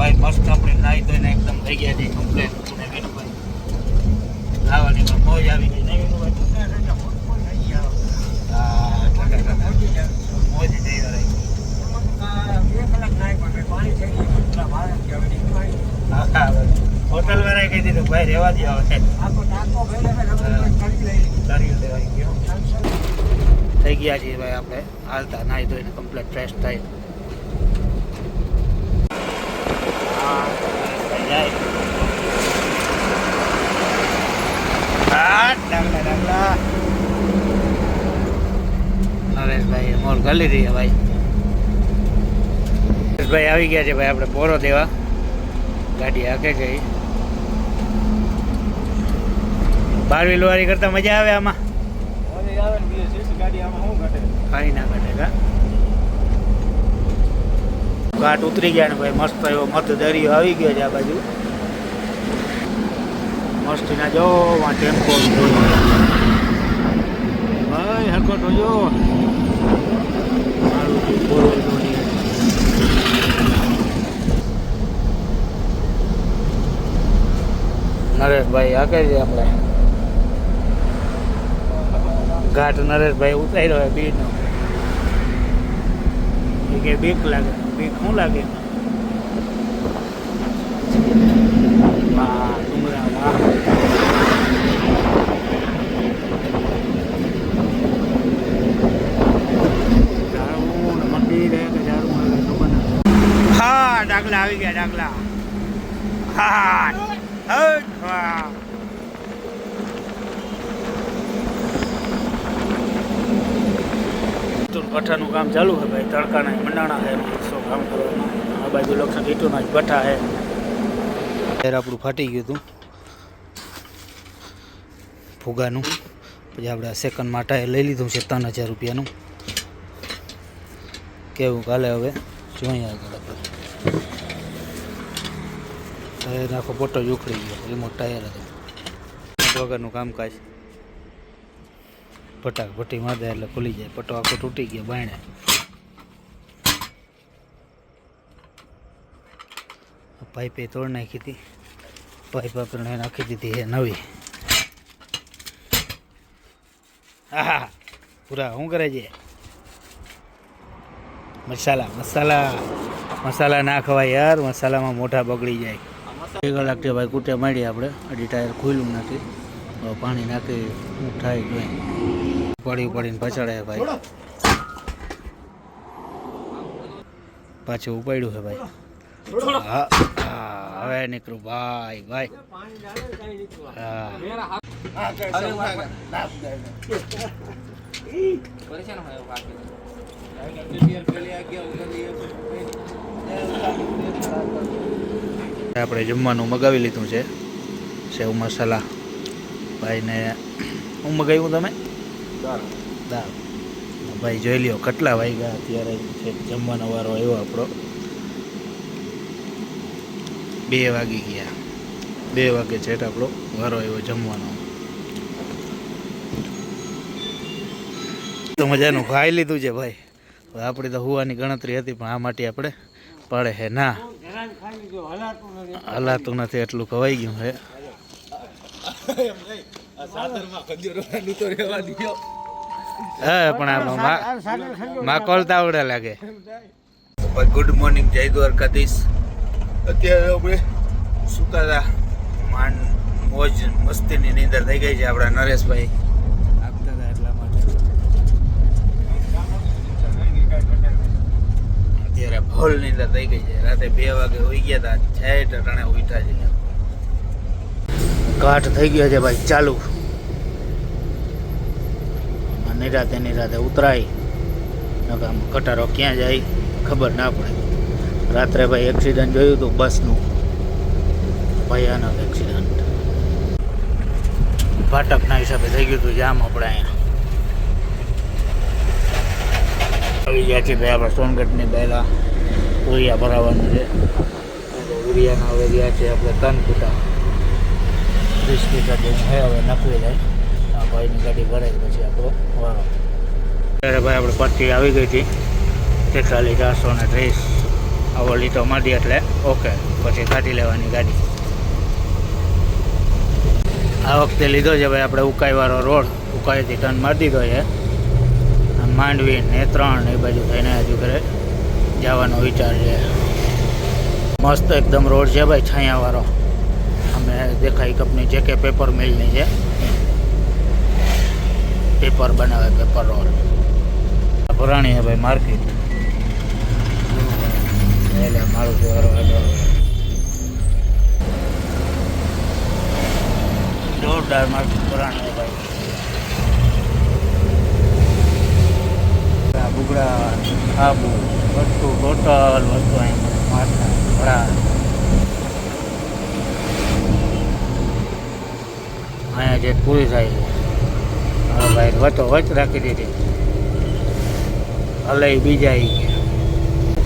ભાઈ મસ્ત આપણે નાહી ધોઈને એકદમ થઈ ગયા છે કમ્પ્લેન અને વિનુભાઈ લાવવાની પણ મોજ આવી ગઈ નહીં. હોટલ વાળાએ કહી દીધું, ભાઈ રહેવા દે ગયો. થઈ ગયા છીએ ભાઈ આપણે. હાલતા નાહી ધોઈને કમ્પ્લેટ ફ્રેશ થાય હા, જાય. હા, ડાંગલા, ડાંગલા. નરેશભાઈ મોર ગલી રહી ભાઈ નરેશભાઈ આવી ગયા છે ભાઈ આપણે બોરો દેવા ગાડી હાકે છે ઈ. બાર વ્હીલ વાળી કરતા મજા આવે આમાં ખાઈ ના કાઢે કા ઘાટ ઉતરી ગયા ને ભાઈ મસ્ત એવો મત દરિયો આવી ગયો છે આ બાજુ. મસ્તી ના જો ટેમ્પો ભાઈ જો. four wheel જોડી. નરેશભાઈ આકે છે આપણે ઘાટ નરેશભાઈ ઉતાર્યો હોય બીનો કે બીક લાગે. બીક શું લાગે? વાહ ડુંગરા વાહ. ડાકલા આવી ગયા ડાકલા. હા ઈટું કામ ચાલુ છે ભાઈ તડકાના મંડાણા છે કામ કરવાનું આ બાજુ લક્ષણ ઈટુના જ ભઠ્ઠા છે. ટાયર આપણું ફાટી ગયું હતું. ફુગાનું. પછી આપણે આ સેકન્ડ માટે લઈ લીધું છે ત્રણ હજાર રૂપિયાનું. કેવું કાલે હવે? જોઈએ આગળ ટાયર આખો પોટો જ ઉખડી ગયો. રિમોટ ટાયર હતું. વગરનું કામકાજ. પટાક ફટી મારે એટલે ખુલી જાય. પટો આખો તૂટી ગયો, બાયણે. પાઇપે તોડ નાખી હતી. પાઇપ આપણે નાખી દીધી છે નવી. હા પૂરા, શું કરે છે? મસાલા મસાલા મસાલા ના ખવાય યાર, મસાલામાં મોઢા બગડી જાય. બે કલાક કલાકથી ભાઈ કૂટે માંડી આપણે અઢી ટાયર ખુલ્લું નથી. પાણી નાખી થાય જોઈએ પડી પડીને પછાડે ભાઈ. પાછું ઉપાડ્યું છે ભાઈ. હવે નીકળું. ભાઈ ભાઈ. આપણે જમવાનું મગાવી લીધું છે. સેવ મસાલા. ભાઈને હું મગાવ્યું તમે? દાળ. ભાઈ જોઈ લ્યો કેટલા વાગ્યા અત્યારે છે. જમવાનો વારો આવ્યો આપણો. બે વાગી ગયા. બે વાગે છે આપણો વારો આવ્યો જમવાનો. તો મજાનું ખાઈ લીધું છે ભાઈ. આપણી તો હુવાની ગણતરી હતી, પણ આ માટે આપણે પડે હે ના. હલાતું નથી, એટલું ખવાઈ ગયું હે, પણ આમાં માકોલ તાવડે લાગે. ગુડ મોર્નિંગ, જય દ્વારકાધીશ. અત્યારે આપણે સુકાતા માન મોજ મસ્તીની નીંદર થઈ ગઈ છે આપણા નરેશભાઈ. આપતા હતા એટલા માટે. અત્યારે નીંદર થઈ ગઈ છે. રાતે બે વાગે હોઈ ગયા હતા છ ટટાણે ઉઠા છે ઘાટ થઈ ગયો છે ભાઈ ચાલુ. નિરાતે નિરાતે ઉતરાય. નકામ કટારો ક્યાં જાય ખબર ના પડે. રાત્રે ભાઈ એક્સિડન્ટ જોયું હતું બસનું. ભયાનક એક્સિડન્ટ ફાટકના હિસાબે થઈ ગયું હતું જામ આપણે અહીંયા. આવી ગયા છીએ ભાઈ આપણે સોનગઢની પહેલાં. ઉરિયા ભરાવાનું છે. ઉરિયાના હવે ગયા છે આપણે ફૂટા વીસ લીટર જેવું છે, હવે નકવી જાય. આ ભાઈની ગાડી ભરાય પછી આપણો વારો. ત્યારે ભાઈ આપણે પટ્ટી આવી ગઈ હતી. તેતાલીસ ચારસો ને ત્રીસ. આવો લીટો મારી એટલે. ઓકે પછી કાઢી લેવાની ગાડી. આ વખતે લીધો છે ભાઈ આપણે ઉકાઈવાળો રોડ. ઉકાઈથી ટર્ન મારી દીધો છે. માંડવી ને ત્રણ એ બાજુ થઈને હજુ ઘરે જવાનો વિચાર છે. મસ્ત એકદમ રોડ છે ભાઈ, છાયાવાળો. અમે દેખાય કંપની જે કે પેપર મિલની છે. પેપર બનાવે, પેપર રોડ. પુરાણી છે ભાઈ, માર્કેટ. એટલે મારું વાળો જોરદાર માર્કેટ પુરાણી છે ભાઈ. બુગડા, આબુ, વસ્તુ ટોટલ વસ્તુ અહીં માથા ઘોડા અહીંયા જે પૂરી થાય છે. ભાઈ વચો વચ રાખી દીધી. હલે બીજા આવી કે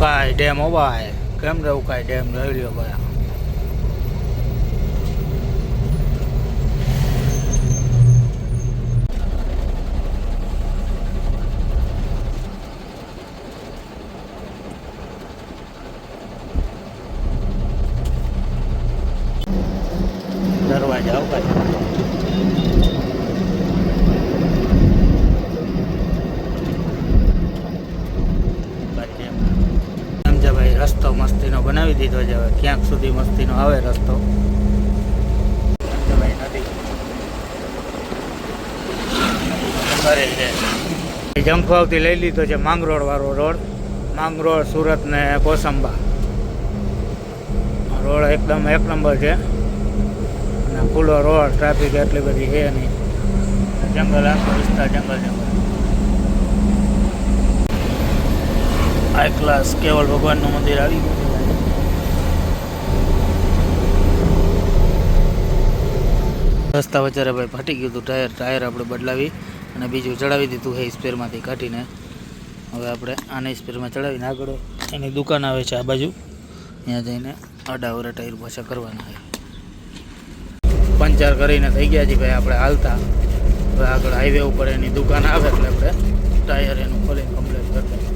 ઉકાઈ ડેમ ઓબાય કેમ રે ઉકાઈ ડેમ જોઈ લ્યો ભાઈ દરવાજા ભાઈ બાકી એમ સમજા ભાઈ રસ્તો મસ્તીનો બનાવી દીધો છે. હવે ક્યાંક સુધી મસ્તીનો આવે રસ્તો. છે. જંખવાવથી લઈ લીધો છે માંગરોળ વાળો રોડ. માંગરોળ, સુરત ને કોસંબા. રોડ એકદમ એક નંબર છે. અને ખુલ્લો રોડ, ટ્રાફિક એટલી બધી છે નહીં. જંગલ આખો વિસ્તાર જંગલ જંગલ હાઈ ક્લાસ કેવળ ભગવાનનું મંદિર આવી ગયું. રસ્તા વચ્ચે ભાઈ ફાટી ગયું હતું, ટાયર ટાયર આપણે બદલાવી અને બીજું ચડાવી દીધું હે સ્પેરમાંથી કાઢીને. હવે આપણે આને સ્પેરમાં ચડાવીને આગળ એની દુકાન આવે છે આ બાજુ. ત્યાં જઈને અડાવરે ટાયર પાછા કરવાના છે. પંચર કરીને થઈ ગયા છે ભાઈ, આપણે હાલતા. હવે આગળ હાઈવે ઉપર એની દુકાન આવે એટલે આપણે ટાયર એનું ખોલીને કમ્પ્લીટ કરી દઈએ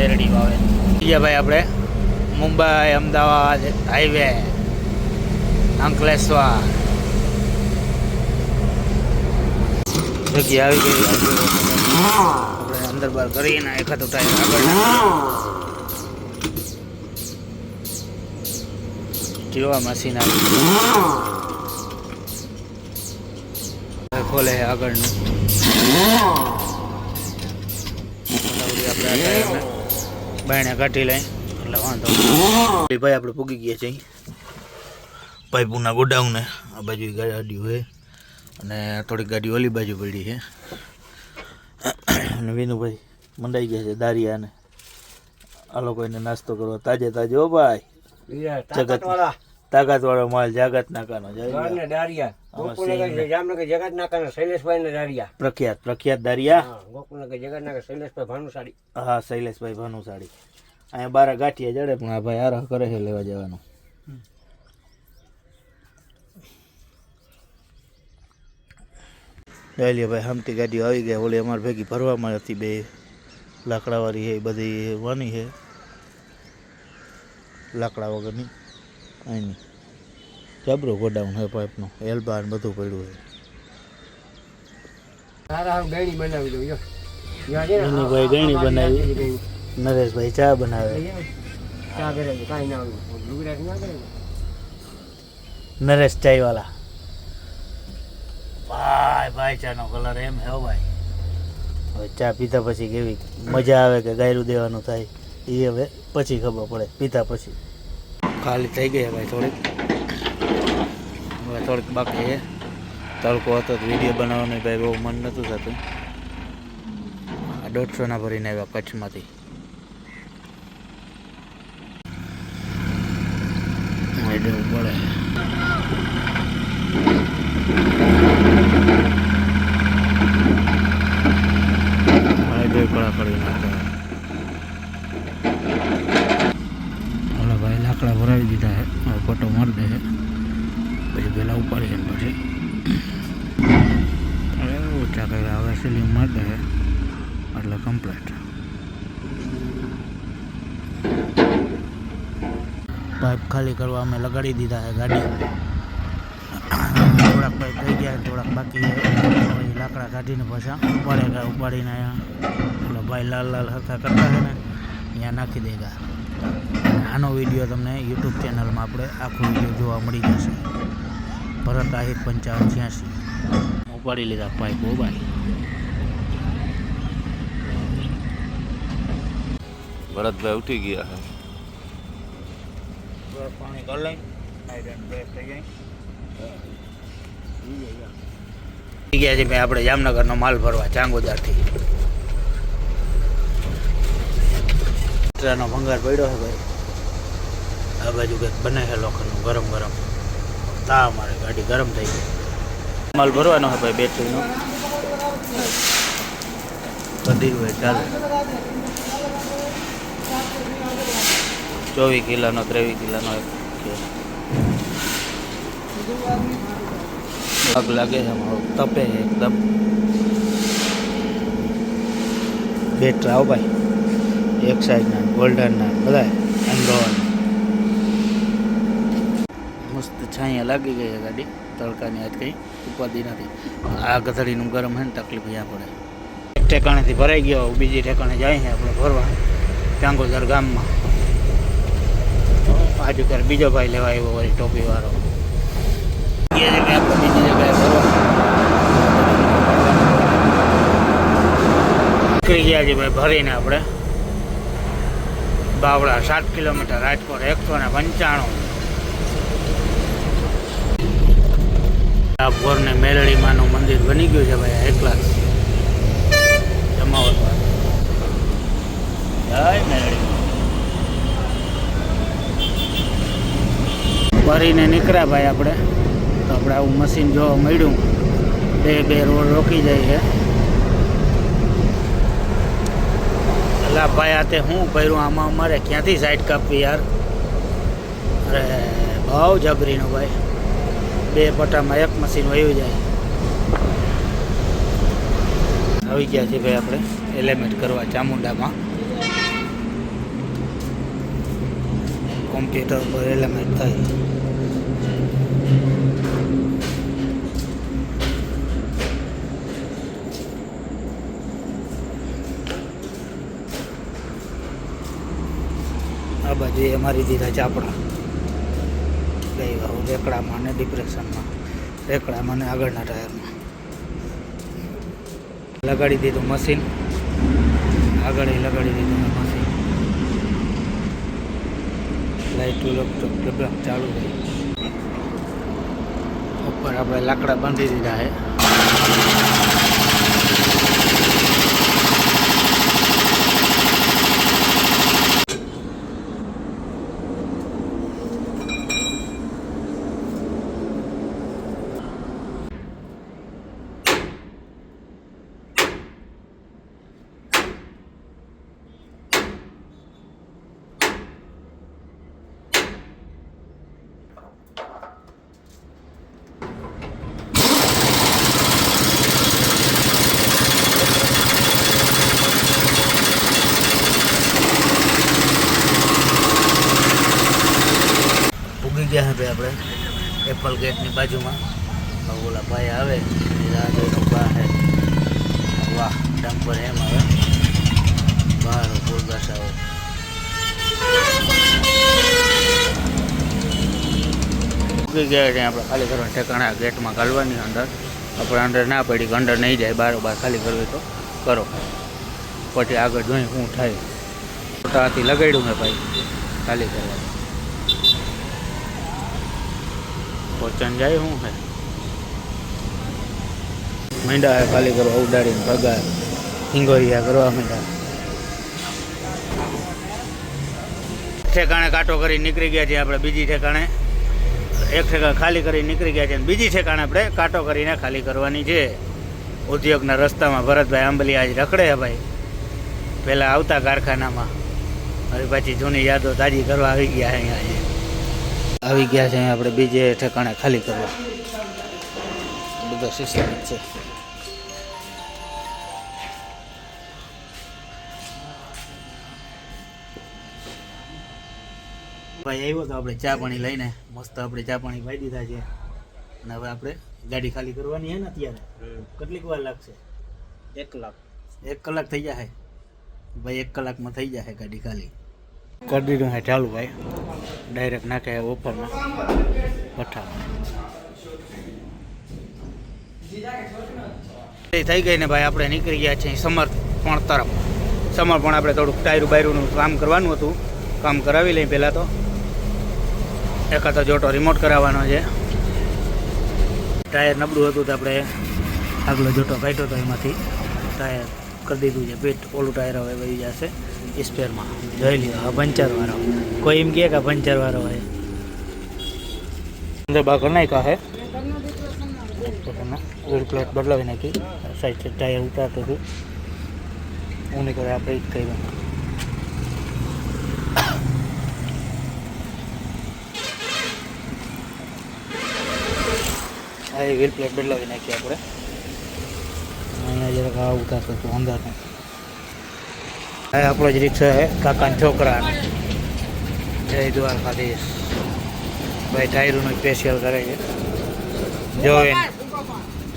શેરડી વાવે. બીજા ભાઈ આપણે મુંબઈ, અમદાવાદ હાઈવે અંકલેશ્વર. જગ્યા આવી ગઈ. આપણે અંદર બહાર કરીને એકાદું ટાઈમ આગળ જોવા મશીન આવી. ખોલે આગળનું. આપણે બાયણે કાઢી લઈ એટલે વાંધો નહીં. ભાઈ આપણે પૂગી ગયા છીએ પાઇપોના ગોડાઉને. આ બાજુ ગાડીઓ છે. અને થોડીક ગાડી ઓલી બાજુ પડી છે. અને વિનુભાઈ મંડાઈ ગયા છે દારિયાને. આ લોકો એને નાસ્તો કરવા. તાજે તાજે ઓ ભાઈ. જગત તાકાત વાળો માલ જાગત નાકાનો જાય દારિયા. જામનગર જગતનાકા શૈલેષભાઈ ને દારિયા. પ્રખ્યાત પ્રખ્યાત દારિયા. ગોકુલનગર જગતનાકા શૈલેષભાઈ ભાનુશાળી. હા શૈલેષભાઈ ભાનુશાળી. અહીંયા બારા ગાંઠિયા જડે પણ આ ભાઈ આરહ કરે છે લેવા જવાનું. લઈ લ્યો ભાઈ હમતી ગાડીઓ આવી ગયા. ઓલી અમારે ભેગી ભરવામાં હતી બે. લાકડાવાળી છે એ બધી વાની છે. લાકડા વગરની. અહીંની જબરો ગોડાઉન હોય પાઇપનો એલ્બા ને બધું પડ્યું હોય બનાવી દીધી. નરેશભાઈ ચા બનાવે. નરેશ કરે વાલા કાંઈ ના આવ્યું ગુજરાત ના કરે ને. નરેશ ચાયવાલા. ભાઈ ભાઈ ચાનો કલર એમ હે ભાઈ. હવે ચા પીધા પછી કેવી મજા આવે કે ગાયરું દેવાનું થાય એ હવે પછી ખબર પડે પીધા પછી. ખાલી થઈ ગઈ ભાઈ થોડીક. હવે થોડીક બાકી છે. તડકો હતો વીડિયો બનાવવાનું ભાઈ બહુ મન નહોતું થતું. દોઢસોના ભરીને આવ્યા કચ્છમાંથી. દેવું પડે કળા કરી નાખે ઓલા ભાઈ લાકડા ભરાવી દીધા છે હવે ફોટો મારી દે છે પેલા પછી. ઓછા કર્યા, હવે સિલિંગમાં જ એટલે કમ્પ્લીટ પાઇપ ખાલી કરવા અમે લગાડી દીધા છે ગાડી. થોડાક પાઇપ થઈ ગયા થોડાક બાકી પછી લાકડા કાઢીને પાછા ઉપાડે ગયા ઉપાડીને અહીંયા. ભાઈ લાલ લાલ હરખા કરતા છે ને, અહીંયા નાખી દેગા આનો વીડિયો તમને યુટ્યુબ ચેનલમાં આપણે આખો વીડિયો જોવા મળી જશે. ભરત આહિર પંચાવન છ્યાસી. ઉપાડી લીધા પાઇપ ઓ ભાઈ. ભરતભાઈ ઉઠી ગયા છે. પાણી કરી લઈ આયરન બેસ્ટ થઈ જાય ગયા છે ભાઈ આપણે જામનગરનો માલ ભરવા ચાંગોદારથી. ભંગાર પડ્યો છે ભાઈ. આ બાજુ કંઈક બને છે લોખંડનું ગરમ ગરમ. તા અમારે ગાડી ગરમ થઈ ગઈ. માલ ભરવાનો છે ભાઈ, બેટરીનો. બધી હોય, ચાલે. ચોવીસ કિલોનો, ત્રેવીસ કિલોનો આગ લાગે છે તપે છે એકદમ. બે આવો ભાઈ. એક સાઈડના ગોલ્ડનના બધા એન્ડ્રોન છાંયા લાગી ગઈ છે ગાડી, તડકાની આજ કંઈ ઉપાધિ નથી. આ ગધડીનું ગરમ છે ને તકલીફ અહીંયા પડે. એક ઠેકાણેથી ભરાઈ ગયો બીજી ઠેકાણે જાય છે આપણે ભરવા ચાંગોદર ગામમાં. આજુ ત્યારે બીજો ભાઈ લેવા આવ્યો વળી ટોપી વાળો. ગયા છે કે આપણે બીજી નીકળી ગયા છે ભાઈ ભરીને આપણે? બાવળા, સાત કિલોમીટર, રાજકોટ, એકસો ને પંચાણું. આ ભોરને મેલડીમાનું મંદિર બની ગયું છે ભાઈ એક લાખ જમાવટ જય મેલડી ભરીને નીકળ્યા ભાઈ આપણે. તો આપણે આવું મશીન જોવા મળ્યું. બે બે રોડ રોકી જાય છે. અલા ભાઈ, આ તે હું ભર્યું? આમાં અમારે ક્યાંથી સાઈડ કાપવી યાર? અરે, ભાવ જબરીનો ભાઈ. બે પટામાં એક મશીન વયું જાય. આવી ગયા છે ભાઈ આપણે એલિમેન્ટ કરવા ચામુંડામાં. કોમ્પ્યુટર પર એલિમેન્ટ થાય. આ બાજુ એ મારી દીધા ચાપડા ગઈ વાવ રેકડામાં ને ડિપ્રેશનમાં રેકડામાં ને આગળના ટાયરમાં. લગાડી દીધું મશીન આગળ લગાડી દીધું મશીન લાઈટ લગભગ ચાલુ થઈ ઉપર આપણે લાકડા બાંધી દીધા છે ઉગી ગયા છે ભાઈ આપણે ગેટની બાજુમાં. ઓલા ભાઈ આવે રાહ જોઈને વાહ ડમ્પર એમ આવે. બહાર ફૂલગાસ આવે. ઉગી ગયા છે આપણે ખાલી કરવાના ઠેકાણા ગેટમાં ઘાલવાની અંદર. આપણે અંદર ના પડી અંદર નહીં જાય બારોબાર ખાલી કરવી તો કરો. પછી આગળ જોઈ શું થાય. ફોટાથી લગાડ્યું મેં ભાઈ, ખાલી કરવા પોચન જાય શું છે માંડ્યા હે ખાલી કરવા ઉડાડીને ભગા. હિંગોરિયા કરવા માંડ્યા ઠેકાણે કાંટો કરી નીકળી ગયા છીએ આપણે, બીજી ઠેકાણે. એક ઠેકાણે ખાલી કરી નીકળી ગયા છે અને બીજી ઠેકાણે આપણે કાંટો કરીને ખાલી કરવાની છે. ઉદ્યોગના રસ્તામાં ભરતભાઈ આંબલી આજ રખડે છે ભાઈ. પહેલાં આવતા કારખાનામાં. હવે પછી જૂની યાદો તાજી કરવા આવી ગયા અહીંયા આવી ગયા છે અહીંયા આપણે બીજે ઠેકાણે ખાલી કરવા. બધો સિસ્ટમ છે. ભાઈ આવ્યો તો આપણે ચા પાણી લઈને મસ્ત આપણે ચા પાણી પાઈ દીધા છે. અને હવે આપણે ગાડી ખાલી કરવાની હે ને અત્યારે? કેટલીક વાર લાગશે? એક કલાક એક કલાક થઈ જશે ભાઈ એક કલાકમાં થઈ જશે ગાડી ખાલી. કરી દીધું હે ચાલુ ભાઈ. ડાયરેક્ટ નાખે ઓફરમાં પઠાણ. થઈ ગઈ ને ભાઈ, આપણે નીકળી ગયા છીએ સમર્પણ તરફ. સમર્પણ આપણે થોડુંક ટાયરું બાયરુંનું કામ કરવાનું હતું. કામ કરાવી લઈએ પહેલાં તો. એકાદો જોટો રિમોટ કરાવવાનો છે. ટાયર નબળું હતું તો આપણે આગલો જોટો કાઢ્યો હતો એમાંથી. ટાયર કરી દીધું છે. પેટ ઓલું ટાયર હવે વહી જશે. સ્પેરમાં. જોઈ લ્યો, આ પંચર વાળો. કોઈ એમ કહે કે આ પંચર વાળો હોય. અંદર બાકર કરી નાખ્યા હે. ઓઇલ પ્લેટ બદલાવી નાખી. સાઈડ ટાયર ઉતારતો હતું. હું નહીં કરે, આપણે જ કર્યું આ એ વ્હીલ પ્લેટ બદલાવી નાખી આપણે. અહીંયા જરાક આ ઉતારતો હતું આ આપણો જ રિક્ષા છે, કાકાના છોકરા. જય દ્વારકાધીશ ભાઈ ટાયરોનું સ્પેશિયલ કરે છે. જો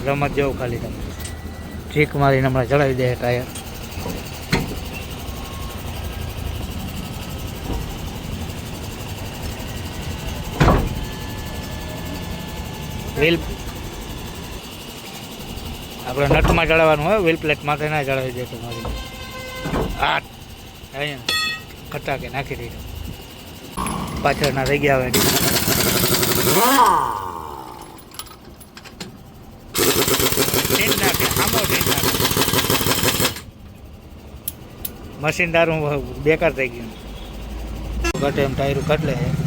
રમત જેવું ખાલી તમે ચીક મારીને હમણાં ચડાવી દે ટાયર. વ્હીલ આપણે નટમાં ચડાવવાનું હોય વ્હીલ પ્લેટ માટે ના ચડાવી દે તમારી. આ અહીંયા ખટાકે નાખી દીધો. પાછળના રહી ગયા હવે. ટેન્ટ નાખે, આમો ટેન્ટ નાખે. મશીન દારૂ બેકાર થઈ ગયું. ઘટે એમ ટાયરું કાઢ લે છે